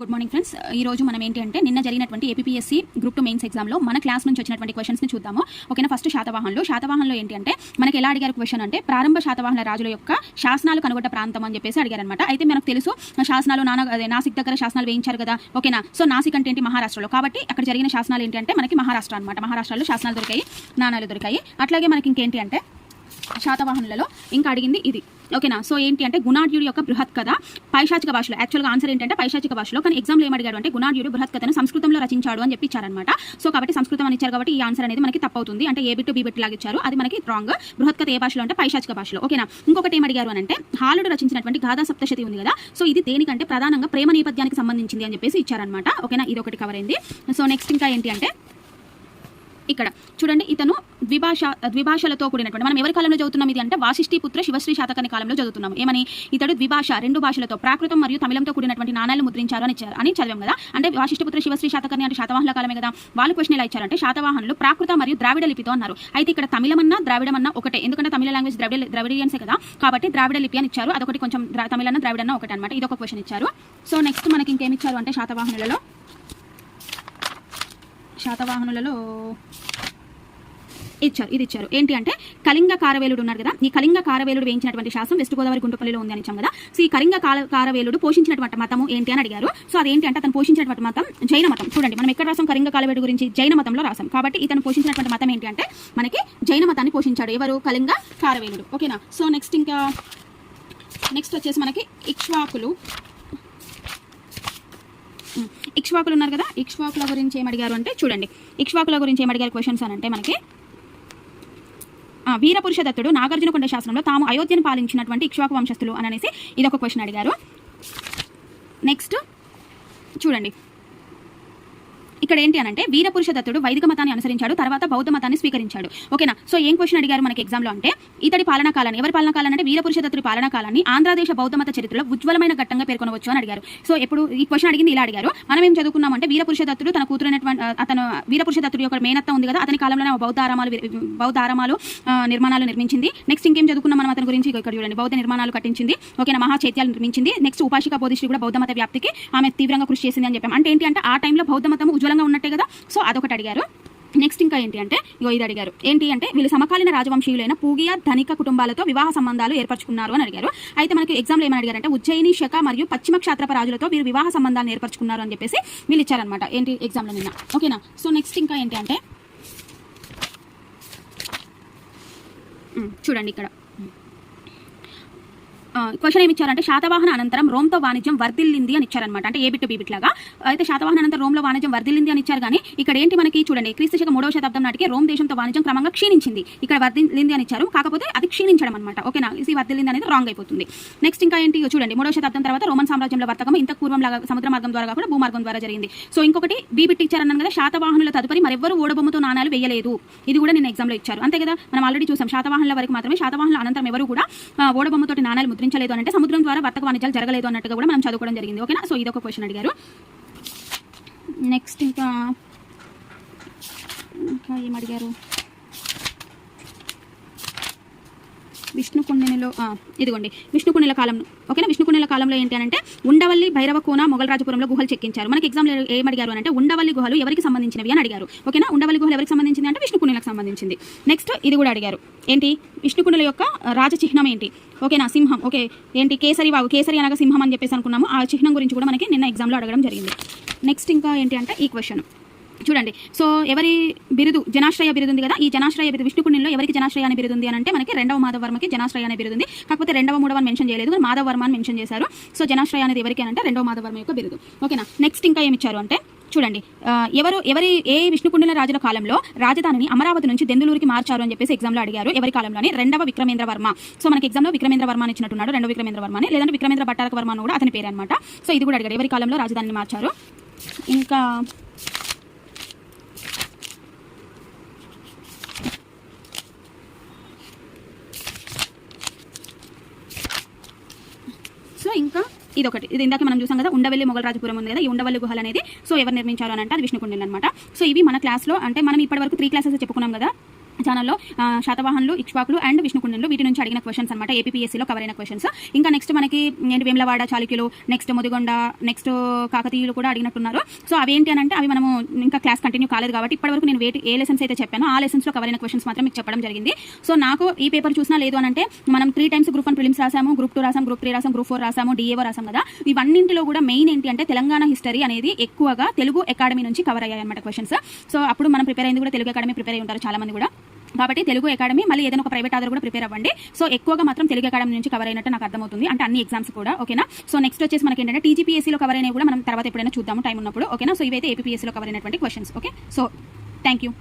Good morning friends ఈ రోజు మనం ఏంటి అంటే నిన్న జరిగినటువంటి ఏపీఎస్సీ గ్రూప్ టూ మెయిన్స్ ఎగ్జామ్లో మన క్లాస్ నుంచి వచ్చినటువంటి క్వశ్చన్స్ని చూద్దాము. ఓకేనా? ఫస్ట్ శాతవాహనంలో శాతవాహనంలో ఏంటి అంటే మనకి ఎలా అడిగారు క్వశ్చన్ అంటే ప్రారంభ శాతవాహన రాజుల యొక్క శాసనాలు కనుగొట్ట ప్రాంతం అని చెప్పేసి అడిగారనమాట అయితే మనకు తెలుసు శాసనాలు నానా అదే నాసిక్ దగ్గర శాసనాలు వేయించారు కదా ఓకేనా? సో నాసిక్ అంటే ఏంటి? మహారాష్ట్రలో. కాబట్టి అక్కడ జరిగిన శాసనాలు ఏంటి అంటే మనకి మహారాష్ట్ర అనమాట మహారాష్ట్రలో శాసనాలు దొరికాయి నాణాలు దొరికాయి. అట్లాగే మనకి ఇంకేంటి అంటే శాతవాహనులలో ఇంకా అడిగింది ఇది. ఓకేనా? సో ఏంటి అంటే గుణాఢ్యుడి యొక్క బృహత్ కథ పైశాచిక భాషలో యాక్చువల్గా ఆన్సర్ ఏంటంటే పైశాచిక భాషలో. కానీ ఎగ్జామ్లో ఏం అడిగాడు అంటే గుణాఢ్యుడు బృహత్ కథను సంస్కృతంలో రచించాడు అని చెప్పి ఇచ్చారనమాట సో కాబట్టి సంస్కృతం అని ఇచ్చారు కాబట్టి ఈ ఆన్సర్ అనేది మనకి తప్పవుతుంది అంటే ఏ బిట్టు బి బిట్టు లాగా ఇచ్చారు అది మనకి రాంగ్ బృహత్ కథ ఏ భాషలో అంటే పైశాచిక భాషలో. ఓకేనా? ఇంకొకటి ఏం అడిగారు అని అంటే హాలుడు రచించినటువంటి గాథా సప్తశతి ఉంది కదా? సో ఇది దేనికంటే ప్రధానంగా ప్రేమ నేపథ్యానికి సంబంధించింది అని చెప్పేసి ఇచ్చారనమాట ఓకేనా? ఇది ఒకటి కవర్ అయింది. సో నెక్స్ట్ ఇంకా ఏంటి అంటే ఇక్కడ. చూడండి ఇతను ద్విభాష ద్విభాషలతో కూడినటువంటి మనం ఎవరి కాలంలో చదువుతున్నాం ఇది అంటే వాసిష్ఠి పుత్ర శివశ్రీ శాతకని కాలంలో చదువుతున్నాం. ఏమని? ఇతడు ద్విభాష రెండు భాషలతో ప్రాకృతం మరియు తమిళంతో కూడినటువంటి నాణాలు ముద్రించారు అని ఇచ్చారు- అని చదివాం కదా. అంటే వాసిష్ఠిపుత్ర శివశ్రీ శాతకని అంటే శాతవాహనుల కాలమే కదా. వాళ్ళు క్వశ్చన్ ఎలా ఇచ్చారంటే శాతవాహనులు ప్రాకృత మరియు ద్రావిడ లిపితో అన్నారు. అయితే ఇక్కడ తమిళమన్నా ద్రావిడమన్నా ఒకటే. ఎందుకంటే తమిళ లాంగ్వేజ్ ద్రవిడ ద్రవిడియన్సే కదా. కాబట్టి ద్రావిడ లిపి అని ఇచ్చారు. అదొకటి కొంచెం తమిళన్న ద్రావిడన్న ఒకటే అనమాట ఇది ఒక క్వశ్చన్ ఇచ్చారు. సో నెక్స్ట్ మనకి ఇంకేమి ఇచ్చారు అంటే శాతవాహనులలో? శాతవాహనులలో ఇచ్చారు ఇది ఇచ్చారు. ఏంటి అంటే కళింగ కారవేలుడు ఉన్నారు కదా ఈ కళింగ కారవేలుడు వేయించినటువంటి శాసనం వెస్ట్ గోదావరి గుంటపల్లిలో ఉంది అని ఇచ్చాం కదా. సో ఈ కళింగ కారవేలుడు పోషించినటువంటి మతము ఏంటి అని అడిగారు. సో అదేంటి అంటే అతను పోషించినటువంటి మతం జైన మతం. చూడండి మనం ఎక్కడ రాసాం కళింగ కాలవేలుడు గురించి? జైన మతంలో రాసాం. కాబట్టి ఇతను పోషించినటువంటి మతం ఏంటి అంటే మనకి జైన మతాన్ని పోషించాడు. ఎవరు? కళింగ కారవేలుడు. ఓకేనా? సో నెక్స్ట్ ఇంకా నెక్స్ట్ వచ్చేసి మనకి ఇక్ష్వాకులు. ఇక్ష్వాకులు ఉన్నారు కదా ఇక్ష్వాకుల గురించి ఏం అడిగారు అంటే చూడండి. ఇక్ష్వాకుల గురించి ఏం అడిగారు క్వశ్చన్స్ అని అంటే మనకి ఆ, వీరపురుష దత్తుడు నాగార్జునకొండ శాస్త్రంలో తాము అయోధ్యను పాలించినటువంటి ఇక్ష్వాకు వంశస్థులు అని అనేసి ఇదొక క్వశ్చన్ అడిగారు. నెక్స్ట్ చూడండి. ఇక్కడ ఏంటి అనంటే వీరపురుష దత్తుడు వైదిక మతాన్ని అనుసరించాడు తర్వాత బౌద్ధ మతాన్ని స్వీకరించాడు. ఓకేనా? సో ఏం క్వశ్చన్ అడిగారు మనకి ఎగ్జామ్లో అంటే ఇతడి పాలనా కాలాన్ని ఎవరి పాలనా కాలం అంటే వీరపురుష దత్తుడి పాలనా కాలాన్ని ఆంధ్రదేశ బౌద్ధ మత చరిత్రలో ఉజ్వలమైన ఘట్టంగా పేర్కొనవచ్చు అని అడిగారు. సో ఎప్పుడు ఈ క్వశ్చన్ అడిగింది ఇలా అడిగారు. మనం ఏం చదువుకున్నామంటే వీరపురుష దత్తుడు తన కూతురైనటువంటి అతను వీరపురుష దత్తుడి యొక్క మేనత్త ఉంది కదా అతని కాలంలోనే బౌద్ధ ఆరామాలు బౌద్ధ ఆరామాలు నిర్మాణాలు నిర్మించింది. నెక్స్ట్ ఇంకేం చదువుకున్నాం మనం అతని గురించి? ఇక్కడ చూడండి. బౌద్ధ నిర్మాణాలు కట్టించింది. ఓకేనా? మహా చైత్యాలు నిర్మించింది. నెక్స్ట్ ఉపాసిక బోధిష్టి కూడా బౌద్ధ మత వ్యాప్తికి ఆమె తీవ్రంగా కృషి చేసింది అని చెప్పాం. అంటే ఏంటి అంటే ఆ టైంలో బౌద్ధ మతం ఉజ్వలంగా ఉన్నట్టే కదా? సో అదొకటి అడిగారు. నెక్స్ట్ ఇంకా ఏంటి అంటే ఇగో ఇది అడిగారు. ఏంటి అంటే వీళ్ళు సమకాలీన రాజవంశీయులైన పూగియా ధనిక కుటుంబాలతో వివాహ సంబంధాలు ఏర్పరచుకున్నారు అని అడిగారు. అయితే మనకి ఎగ్జామ్లో ఏమని అడిగారంటే ఉజ్జయిని శక మరియు పశ్చిమ క్షాత్రప రాజులతో వీరు వివాహ సంబంధాలను ఏర్పరచుకున్నారు అని చెప్పేసి వీళ్ళు ఇచ్చారనమాట ఏంటి ఎగ్జామ్లో నిన్న? ఓకేనా? సో నెక్స్ట్ ఇంకా ఏంటి అంటే చూడండి ఇక్కడ. క్వశ్చన్ ఏమి ఇచ్చారంటే శాతవాహన అనంతరం రోమ్తో వాణిజ్యం వర్ధిల్లింది అని ఇచ్చారనమాట అంటే ఏ బిట్ బి బిట్ లాగా. అయితే శాతవాహన అనంతరం రోమ్లో వాణిజ్యం వర్ధిల్లింది అని ఇచ్చారు కానీ ఇక్కడ ఏంటి మనకి చూడండి క్రీస్తు మూడవ శతాబ్దం నాటికి రోమ్ దేశంతో వాణిజ్యం క్రమంగా క్షీణించింది. ఇక్కడ వర్ధిల్లింది అని ఇచ్చారు కాకపోతే అది క్షీణించడం అనమాట ఓకేనా? ఇది వర్ధిల్లింది అనేది రాంగ్ అయిపోతుంది. నెక్స్ట్ ఇంకా ఏంటి? చూడండి మూడవ శతాబ్దం తర్వాత రోమన్ సామ్రాజ్యంలో వర్తకం ఇంత పూర్వం లాగా సముద్ర మార్గం ద్వారా కూడా భూమార్గం ద్వారా జరిగింది. సో ఇంకొకటి బి బిట్ ఇచ్చారన్నాను కదా శాతవాహనుల తదుపరి మరెవ్వరు ఓడబొమ్మతో నాణాలు వేయలేదు. ఇది కూడా నేను ఎగ్జామ్లో ఇచ్చారు. అంతే కదా? మనం ఆల్రెడీ చూసాం శాతవాహనుల వరకు మాత్రమే శాతవాహనుల అనంతరం ఎవరు కూడా ఓడబొమ్మతోటి నాణాలు ముద్రించలేదు అంటే సముద్రం ద్వారా వర్తక వాణిజ్యాలు జరగలేదు అన్నట్టుగా కూడా మనం చదువుకోవడం జరిగింది. ఓకేనా? సో ఇదొక క్వశ్చన్ అడిగారు. నెక్స్ట్ ఇంకా ఇంకా ఏం అడిగారు? విష్ణుకుండినిలో ఇదిగోండి. విష్ణుకుండిల కాలంలో ఓకేనా? విష్ణుకుండిల కాలంలో ఏంటి అంటే ఉండవల్లి భైరవ కోన మొగలరాజపురంలో గుహలు చెక్కించారు. మనకి ఎగ్జామ్లో ఏమడిగారు అంటే ఉండవల్లి గుహలు ఎవరికి సంబంధించినవి అని అడిగారు. ఓకేనా? ఉండవల్లి గుహలు ఎవరికి సంబంధించింది అంటే విష్ణుకుండిలకు సంబంధించింది. నెక్స్ట్ ఇది కూడా అడిగారు. ఏంటి? విష్ణుకుండిల యొక్క రాజ చిహ్నం ఏంటి? ఓకేనా? సింహం ఓకే. ఏంటి? కేసరి వాగు కేసరి అనగా సింహం అని చెప్పేసి అనుకున్నాము. ఆ చిహ్నం గురించి కూడా మనకి నిన్న ఎగ్జామ్లో అడగడం జరిగింది. నెక్స్ట్ ఇంకా ఏంటి అంటే ఈ క్వశ్చన్ చూడండి. సో ఎవరి బిరుదు జనాశ్రయ బిరుదు ఉంది కదా ఈ జనాశ్రయ బిరుదు విష్ణుకుండిలో ఎవరికి జనాశ్రయ అనే బిరుదు ఉంది అని అంటే మనకి రెండవ మాధవ వర్మకి జనాశ్రయ అనే బిరుదు ఉంది కాకపోతే రెండవ మూడవ మెన్షన్ చేయలేదు కానీ మాధవ వర్మ అని మెన్షన్ చేశారు. సో జనాశ్రయ అనేది ఎవరికి అంటే రెండవ మాధవ వర్మ యొక్క బిరుదు. ఓకేనా? నెక్స్ట్ ఇంకా ఏమి ఇచ్చారు అంటే చూడండి. ఎవరు ఎవరి ఏ విష్ణుకుండల రాజుల కాలంలో రాజధానిని అమరావతి నుంచి దెందులూరుకి మార్చారు అని చెప్పేసి ఎగ్జామ్లో అడిగారు. ఎవరి కాలంలోని? రెండవ విక్రమేంద్ర వర్మ సో మనకి ఎగ్జామ్లో విక్రమేంద్ర వర్మ అని ఇచ్చినట్టున్నాడు. రెండవ విక్రమేంద్ర వర్మని లేదంటే విక్రమేంద్ర భట్టారక వర్మ కూడా అతని పేరు అనమాట సో ఇది కూడా అడిగారు ఎవరి కాలంలో రాజధానిని మార్చారు? ఇంకా సో ఇంకా ఇది ఒకటి ఇది ఇందాక మనం చూసాం కదా ఉండవల్లి మొగలరాజపురం ఉంది కదా ఈ ఉండవల్లి గుహలు అనేది సో ఎవరు నిర్మించారు అని అంటే అది విష్ణుకుండలు అనమాట సో ఇవి మన క్లాస్లో అంటే మనం ఇప్పటివరకు త్రీ క్లాసెస్ చెప్పుకున్నాం కదా ఛానల్లో ఆ, శాతవాహనులు ఇక్ష్వాకులు అండ్ విష్ణుకుండలు వీటి నుంచి అడిగిన క్వశ్చన్స్ అనమాట ఏపీఎస్సీలో కవర్ అయిన క్వశ్చన్స్ ఇంకా నెక్స్ట్ మనకి ఏంటి వేములవాడ చాళుక్యులు నెక్స్ట్ ముదిగొండ నెక్స్ట్ కాకతీయులు కూడా అడిగినట్టున్నారు. సో అవేంటి అని అంటే అవి మనము ఇంకా క్లాస్ కంటిన్యూ కాలేదు కాబట్టి ఇప్పటివరకు నేను వేటి ఏ లెసన్స్ అయితే చెప్పానో ఆ లెసన్స్లో కవర్ అయిన క్వశ్చన్స్ మాత్రం మీకు చెప్పడం జరిగింది. సో నాకు ఈ పేపర్ చూసినా లేదు అని అంటే మనం three times group one prelims రాసాము group two రాసాం గ్రూప్ త్రీ రాసాం గ్రూప్ ఫోర్ రాసాము డిఏఓ రాసాం కదా. ఇవన్నింటిలో కూడా మెయిన్ ఏంటి అంటే తెలంగాణ హిస్టరీ అనేది ఎక్కువగా తెలుగు అకాడమీ నుంచి కవర్ అయ్యాయి అనమాట క్వశ్చన్స్ సో అప్పుడు మనం ప్రిపేర్ అయింది కూడా తెలుగు అకాడమీ ప్రిపేర్ అయి ఉంటారు చాలా మంది కూడా. కాబట్టి తెలుగు అకాడమీ మళ్ళీ ఏదైనా ఒక ప్రైవేట్ ఆధార్ కూడా ప్రిపేర్ అవ్వండి. సో ఎక్కువగా మాత్రం తెలుగు అకాడమీ నుంచి కవర్ అయినట్టు నాకు అర్థమవుతుంది. అంటే అన్ని ఎగ్జామ్స్ కూడా ఓకేనా? సో నెక్స్ట్ వచ్చేసి మనకి ఏంటంటే టీజీపీఎస్సీలో కవర్ అయినా కూడా మనం తర్వాత ఎప్పుడైనా చూద్దాము టైం ఉన్నప్పుడు ఓకేనా? సో ఇవైతే ఏపీఎస్సీలో కవర్ అయినటువంటి questions okay? So thank you